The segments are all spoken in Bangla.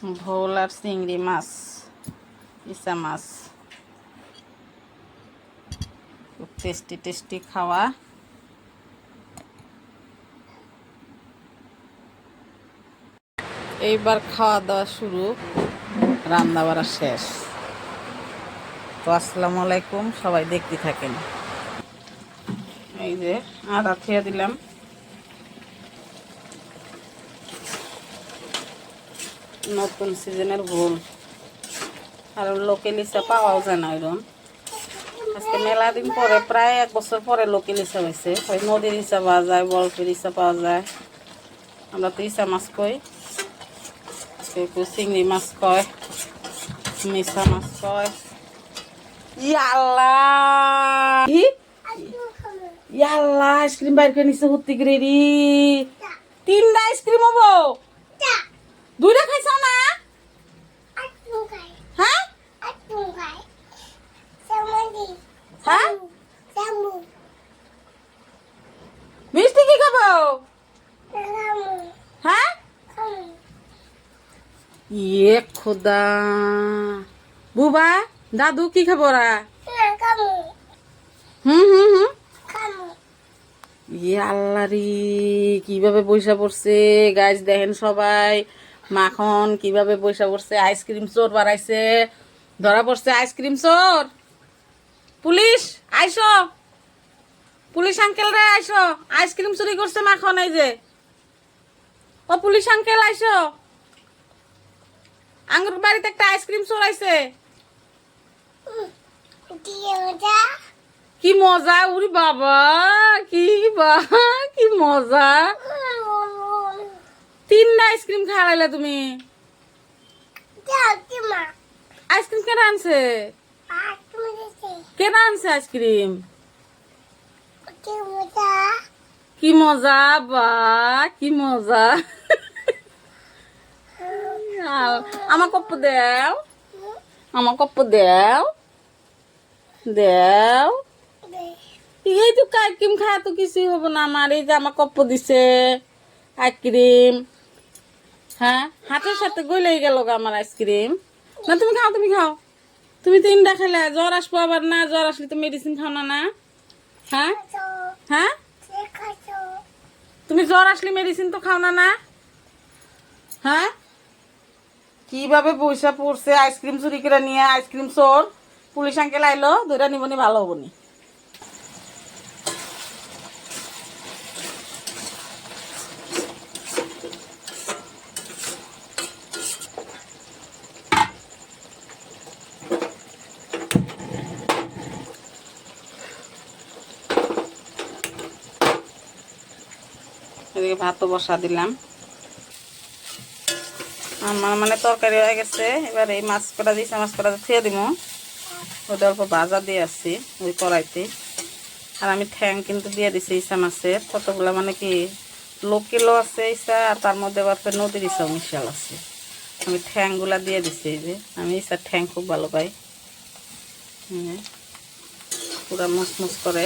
ভোল আর চিংড়ি মাছ ইসা মাছ। খুব টেস্টি টেস্টি খাওয়া। এইবার খাওয়া দাওয়া শুরু, রান্না বাড়া শেষ। তো আসসালামু আলাইকুম, সবাই দেখতে থাকেন। এই যে আদা খেয়ে দিলাম। নতুন সিজনের ভুল। আর লোকেল ইসা পাওয়াও যায় না এরকম আজকে মেলা দিন পরে, প্রায় এক বছর পরে লোকেল ইসা হয়েছে ওই নদীর ইসা পাওয়া যায়, বরফের ইসা পাওয়া যায়। আমরা তো ইসা মাছ কই। কেউ চিংড়ি মাছ কয় মিশা মাছ কয়। ইয়াল্লা ইয়াল্লা আইসক্রিম বাইর করে নিচে হতে রে। তিনটা আইসক্রিম হব দুইটা খাইছ না হ্যাঁ হ্যাঁ মিষ্টি কি খাব হ্যাঁ ইয়ে খোদা। বুবা দাদু কি খাব রা হুম হুম হুম। ইয়ে আল্লাহ রে কীভাবে পয়সা পড়ছে? গাছ দেখেন সবাই মাখন কীভাবে পয়সা পড়ছে? আইসক্রিম চোর বাড়াইছে ধরা পড়ছে আইসক্রিম চোর। পুলিশ আইসো। পুলিশ আঙ্কেল রে আইসো। আইসক্রিম চুরি করছে মাখন এই যে। ও পুলিশ আঙ্কেল আইসো। আঙ্গুর বাড়িতে একটা আইসক্রিম চোর আইছে কি মজা? উরি বাবা কি বা কি মজা? তিনটা আইসক্রিম খাওয়াইলা তুমি। আইসক্রিম কেন আনছে? কেন আনছে আইসক্রিম? কি মজা বা কি মজা? আমার কপ্প দেও। আমার কপ্প দেও। দেও। এই তো আইসক্রিম খায় তো কিছুই হব না আমার। এই যে আমার কপ্প দিছে আইসক্রিম হ্যাঁ হাতের সাথে গলেই গেল আমার আইসক্রিম না, তুমি খাও তুমি খাও। তুমি তো ইন্ডা খেলে জ্বর আসব আবার না, জ্বর আসলে তো মেডিসিন খাও না না? হ্যাঁ? হ্যাঁ? তুমি জ্বর আসলে মেডিসিন তো খাও না না? হ্যাঁ? কীভাবে পয়সা পড়ছে, আইসক্রিম চুরি করে নিয়ে, আইসক্রিম চোর। পুলিশ আঙ্কেল আইলো দুইটা নিবনি, ভালো হবনি। ভাতও বসা দিলাম। আমার মানে তরকারি হয়ে গেছে। এবার এই মাছ কটা দিয়েছে, মাছ কটা থুয়ে দিব ওটা অল্প ভাজা দিয়ে আসছি, ওই কড়াইতে। আর আমি ঠ্যাং কিন্তু দিয়ে দিছি ইসা মাছের। কতগুলো মানে কি লোকেলও আছে ইসা, আর তার মধ্যে আবার নদীর ইসাও মিশাল আছে। আমি ঠ্যাংগুলা দিয়ে দিছি এই যে। আমি ইসার ঠ্যাং খুব ভালো পাই। পুরা মুসমুস করে।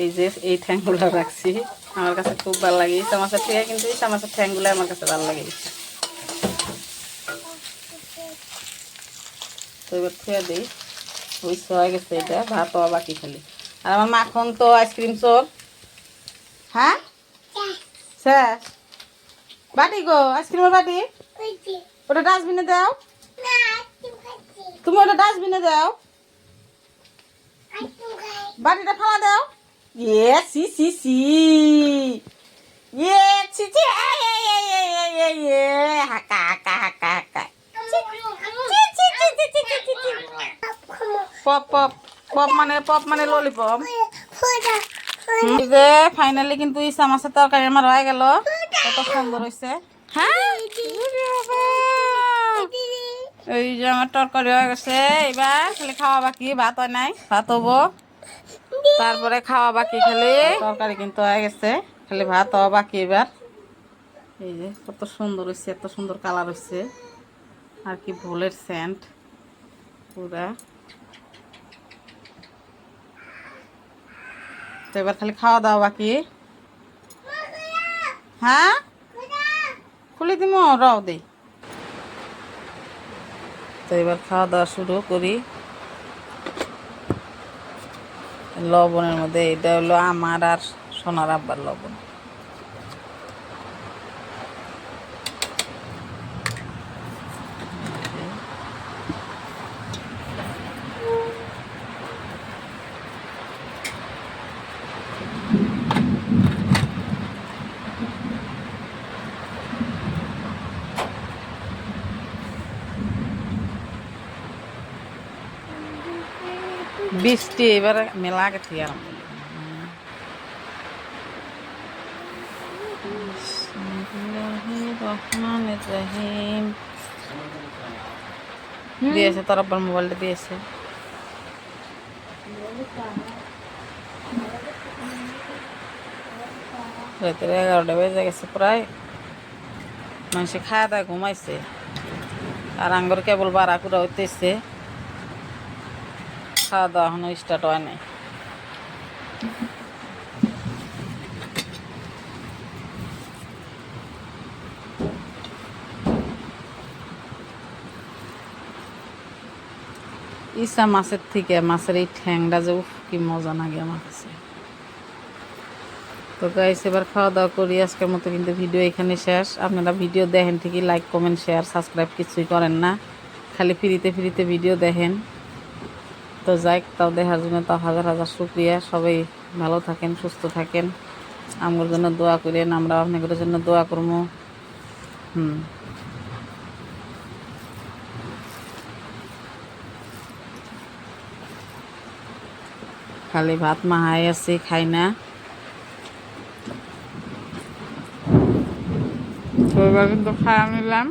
এই যে, এই ঠ্যাংগুলো রাখছি। আমার কাছে খুব ভালো লাগে। ইসা মাছের থেকে কিন্তু ইসা মাছের ঠ্যাংগুলো আমার কাছে ভালো লাগে। তো এবার থুয়ে দিই। ওই হয়ে গেছে এটা। ভাত হওয়া বাকি খালি। আর আমার মাখন তো আইসক্রিম চোর। হ্যাঁ? শেষ বাটি গো, আইসক্রিমের বাটি? ওটা ডাস্টবিনে দাও। তুমি ওটা ডাস্টবিনে দাও। বাটিটা ফালা দাও। ইয়ে সি সি সি ইয়ে সি সি এ এ এ এ এ এ এ হাকা হাকা হাকা হাকা পপ পপ পপ মানে পপ মানে ললিপপ যে ফাইনালি কিন্তু ইসা মাছের তরকারি আমার হয়ে গেল। কত সুন্দর হয়েছে হ্যাঁ? এই যে আমার তরকারি হয়ে গেছে। এবার খালি খাওয়া বাকি ভাত হয় নাই। ভাত হব। তারপরে খাওয়া বাকি খালি। তরকারি কিন্তু হয়ে গেছে। খালি ভাত হওয়া বাকি এবার। এই যে, কত সুন্দর হয়েছে এত সুন্দর কালার হয়েছে আর কি ভোলের সেন্ট পুরা। তো এবার খালি খাওয়া দাওয়া বাকি। হ্যাঁ? খুলে দিব রাও দে। তো এবার খাওয়া দাওয়া শুরু করি। লবণের মধ্যে এটা হলো আমার আর সোনার আব্বার লবণ। বৃষ্টি এবার মেলা রহমানির রহিম। দিয়েছে তোর আব্বার মোবাইলটা দিয়েছে রাতের এগারোটা বেজে গেছে প্রায় মানুষ খাওয়া দাওয়া ঘুমাইছে আর আঙ্গর কেবল বাড়া করে হইতেছে খাওয়া দাওয়া এখনও স্টার্ট হয় নাই। ইসা মাছের থেকে, মাছের এই ঠ্যাংটা যে উফ, কি মজা লাগে আমার কাছে। তো গাইস এবার খাওয়া দাওয়া করি, আজকের মতো কিন্তু ভিডিও এখানে শেষ। আপনারা ভিডিও দেখেন ঠিকই লাইক কমেন্ট শেয়ার সাবস্ক্রাইব কিছুই করেন না। খালি ফ্রিতে ফ্রিতে ভিডিও দেখেন। তো যাই তাও দেখার জন্য তাও হাজার হাজার শুক্রিয়া। সবাই ভালো থাকেন, সুস্থ থাকেন। আমার জন্য দোয়া করেন, আমরা আপনাদের জন্য দোয়া করব হুম। খালি ভাত মাহাই আছে, খাই না। তো কিন্তু খাওয়া নিলাম।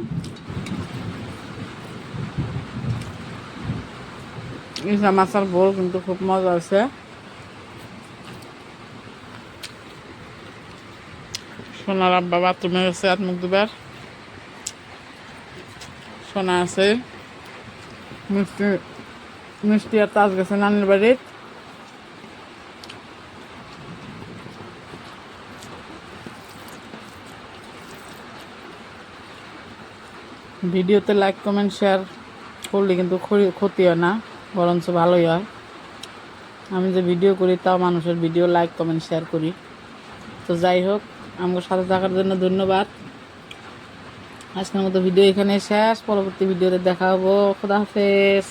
ইসা মাছের বোল কিন্তু খুব মজা আছে সোনার আব্বা বাথরুমে গেছে হাত মুখ দুবার সোনা আছে। মিষ্টি মিষ্টি আর তাজ গেছে নানির বাড়ির ভিডিওতে লাইক কমেন্ট শেয়ার করলে কিন্তু ক্ষতি হয় না। বরঞ্চ ভালোই হয়। আমি যে ভিডিও করি, তাও মানুষের ভিডিও লাইক কমেন্ট শেয়ার করি। তো যাই হোক আমার সাথে থাকার জন্য ধন্যবাদ। আজকের মতো ভিডিও এখানে শেষ। পরবর্তী ভিডিওতে দেখা হব। খুদা হাফেজ।